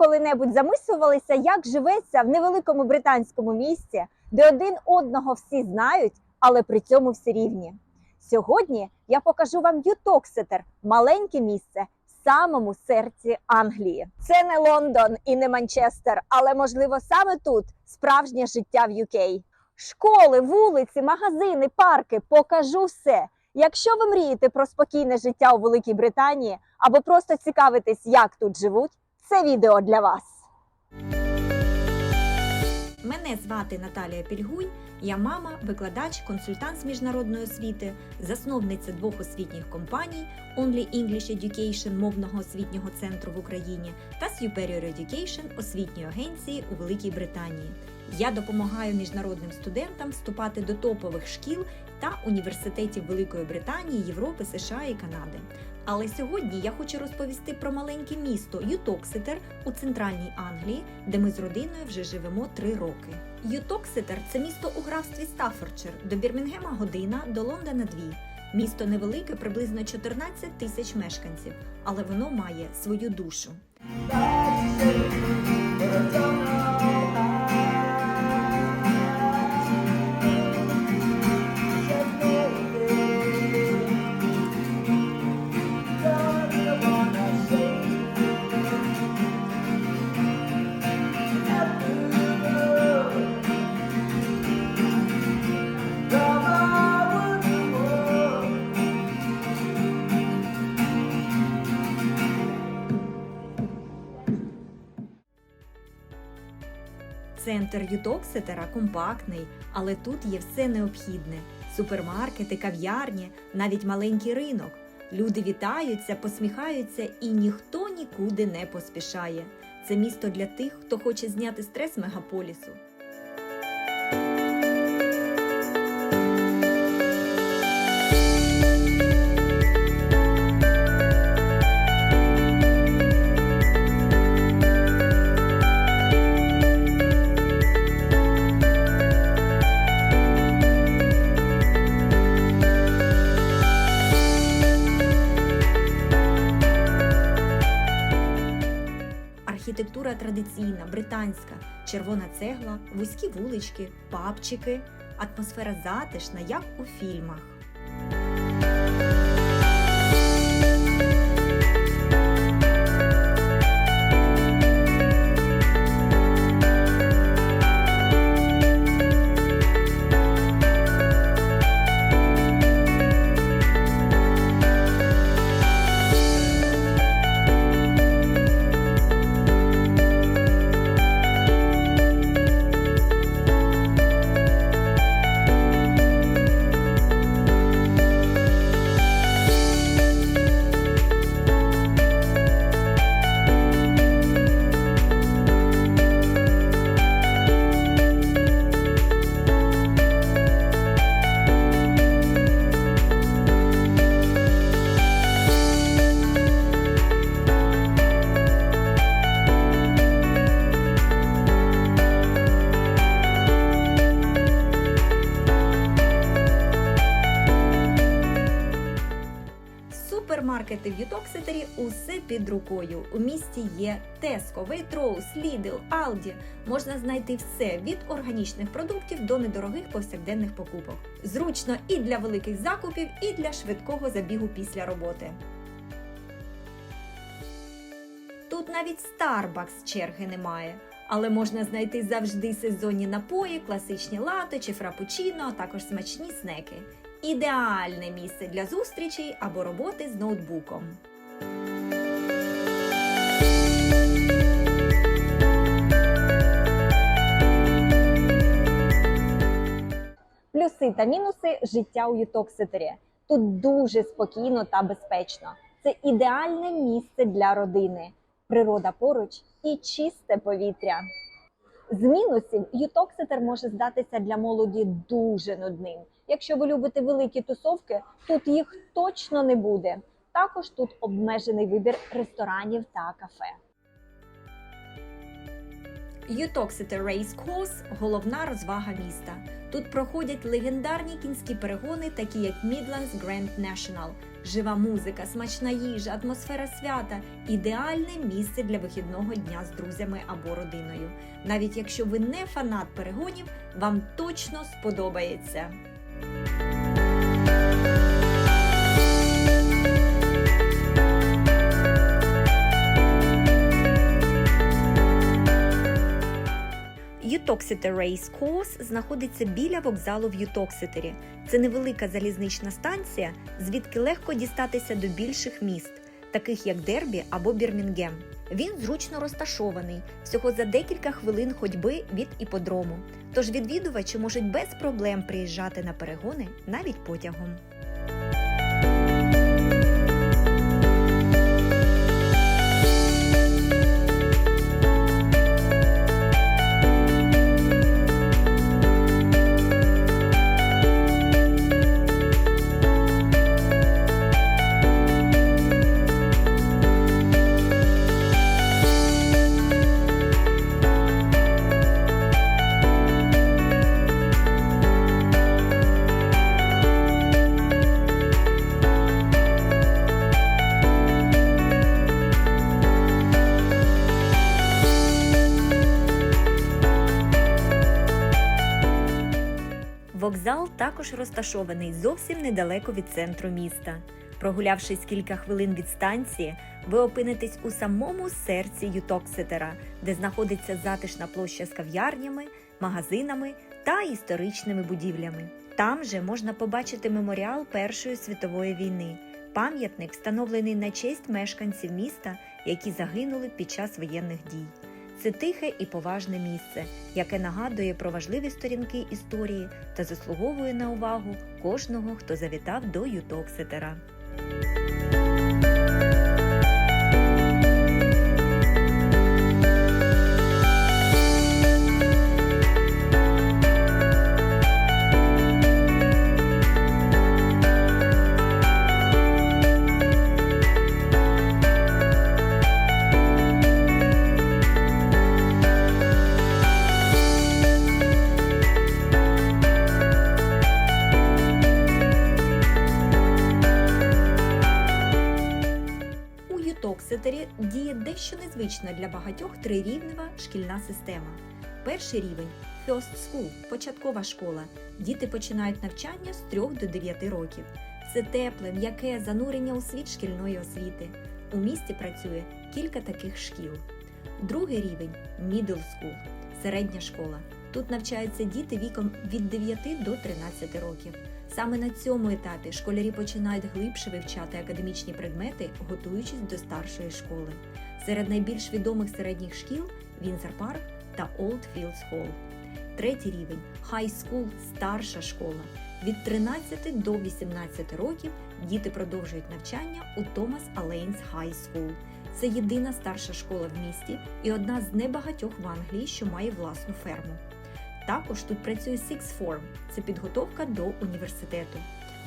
Коли-небудь замислювалися, як живеться в невеликому британському місті, де один одного всі знають, але при цьому всі рівні? Сьогодні я покажу вам Ютоксетер, маленьке місце в самому серці Англії. Це не Лондон і не Манчестер, але можливо саме тут справжнє життя в UK. Школи, вулиці, магазини, парки покажу все. Якщо ви мрієте про спокійне життя у Великій Британії або просто цікавитесь, як тут живуть, це відео для вас. Мене звати Наталія Пільгуй. Я мама, викладач, консультант з міжнародної освіти, засновниця двох освітніх компаній Only English Education мовного освітнього центру в Україні та Superior Education освітньої агенції у Великій Британії. Я допомагаю міжнародним студентам вступати до топових шкіл та університетів Великої Британії, Європи, США і Канади. Але сьогодні я хочу розповісти про маленьке місто Ютокситер у центральній Англії, де ми з родиною вже живемо три роки. Ютокситер це місто у графстві Стаффордшир, до Бірмінгема година, до Лондона дві. Місто невелике, приблизно 14 тисяч мешканців, але воно має свою душу. Центр Ютоксетера компактний, але тут є все необхідне: супермаркети, кав'ярні, навіть маленький ринок. Люди вітаються, посміхаються, і ніхто нікуди не поспішає. Це місто для тих, хто хоче зняти стрес мегаполісу. Архітектура традиційна, британська, червона цегла, вузькі вулички, папчики, атмосфера затишна, як у фільмах. В Ютокситері усе під рукою. У місті є Tesco, Waitrose, Lidl, Aldi. Можна знайти все від органічних продуктів до недорогих повсякденних покупок. Зручно і для великих закупів, і для швидкого забігу після роботи. Тут навіть Starbucks черги немає. Але можна знайти завжди сезонні напої, класичні лати чи фрапучино, а також смачні снеки. Ідеальне місце для зустрічей або роботи з ноутбуком. Плюси та мінуси життя у Ютокситері. Тут дуже спокійно та безпечно. Це ідеальне місце для родини, природа поруч і чисте повітря. З мінусів Ютокситер може здатися для молоді дуже нудним. Якщо ви любите великі тусовки, тут їх точно не буде. Також тут обмежений вибір ресторанів та кафе. Ютоксите Race Course – головна розвага міста. Тут проходять легендарні кінські перегони, такі як Midlands Grand National. Жива музика, смачна їжа, атмосфера свята ідеальне місце для вихідного дня з друзями або родиною. Навіть якщо ви не фанат перегонів, вам точно сподобається. Ютоксите Race Course знаходиться біля вокзалу в Ютокситері. Це невелика залізнична станція, звідки легко дістатися до більших міст, таких як Дербі або Бірмінгем. Він зручно розташований, всього за декілька хвилин ходьби від іподрому. Тож відвідувачі можуть без проблем приїжджати на перегони навіть потягом. Вокзал також розташований зовсім недалеко від центру міста. Прогулявшись кілька хвилин від станції, ви опинитесь у самому серці Ютоксетера, де знаходиться затишна площа з кав'ярнями, магазинами та історичними будівлями. Там же можна побачити меморіал Першої світової війни, пам'ятник, встановлений на честь мешканців міста, які загинули під час воєнних дій. Це тихе і поважне місце, яке нагадує про важливі сторінки історії та заслуговує на увагу кожного, хто завітав до Ютоксетера. Дещо для багатьох трирівнева шкільна система. Перший рівень First School – початкова школа. Діти починають навчання з 3 до 9 років. Це тепле, м'яке занурення у світ шкільної освіти. У місті працює кілька таких шкіл. Другий рівень Middle School – середня школа. Тут навчаються діти віком від 9 до 13 років. Саме на цьому етапі школярі починають глибше вивчати академічні предмети, готуючись до старшої школи. Серед найбільш відомих середніх шкіл Вінзер Парк та Fields Hall. Третій рівень High School – старша школа. Від 13 до 18 років діти продовжують навчання у Томас Алейнс High School. Це єдина старша школа в місті і одна з небагатьох в Англії, що має власну ферму. Також тут працює Six Form – це підготовка до університету.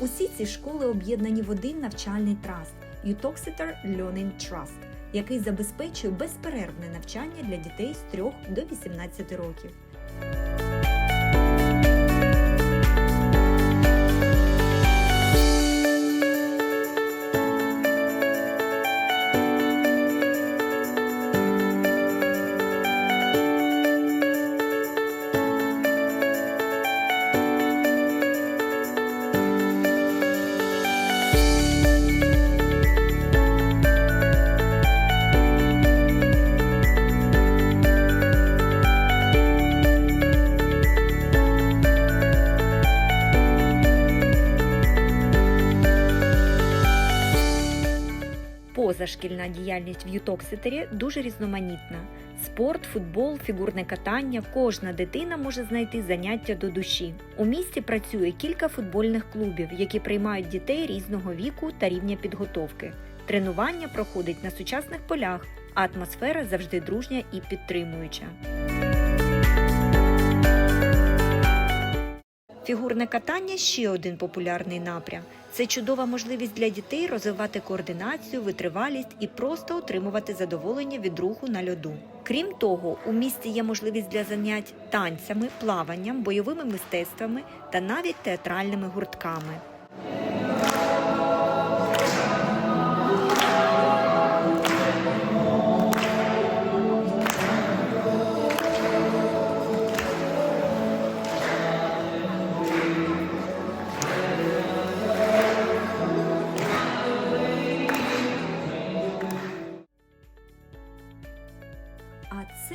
Усі ці школи об'єднані в один навчальний траст Utoxeter Learning Trust, який забезпечує безперервне навчання для дітей з 3 до 18 років. Позашкільна діяльність в Ютокситері дуже різноманітна. Спорт, футбол, фігурне катання. Кожна дитина може знайти заняття до душі. У місті працює кілька футбольних клубів, які приймають дітей різного віку та рівня підготовки. Тренування проходить на сучасних полях, а атмосфера завжди дружня і підтримуюча. Фігурне катання ще один популярний напрям. Це чудова можливість для дітей розвивати координацію, витривалість і просто отримувати задоволення від руху на льоду. Крім того, у місті є можливість для занять танцями, плаванням, бойовими мистецтвами та навіть театральними гуртками.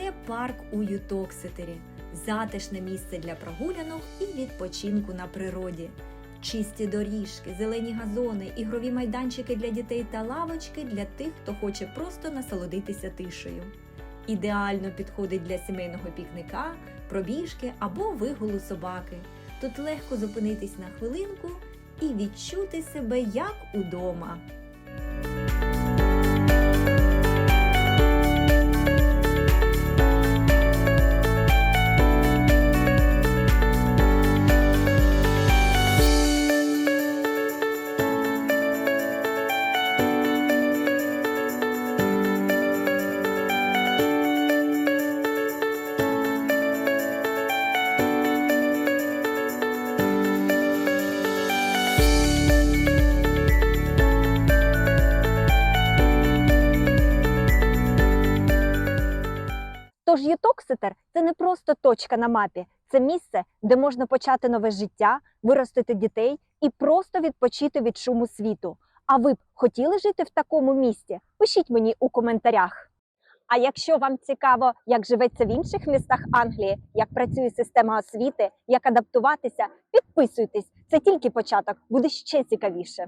Це парк у Ютоксетері, затишне місце для прогулянок і відпочинку на природі. Чисті доріжки, зелені газони, ігрові майданчики для дітей та лавочки для тих, хто хоче просто насолодитися тишею. Ідеально підходить для сімейного пікника, пробіжки або вигулу собаки. Тут легко зупинитись на хвилинку і відчути себе як удома. Просто точка на мапі, це місце, де можна почати нове життя, виростити дітей і просто відпочити від шуму світу. А ви б хотіли жити в такому місті? Пишіть мені у коментарях. А якщо вам цікаво, як живеться в інших містах Англії, як працює система освіти, як адаптуватися, підписуйтесь. Це тільки початок, буде ще цікавіше.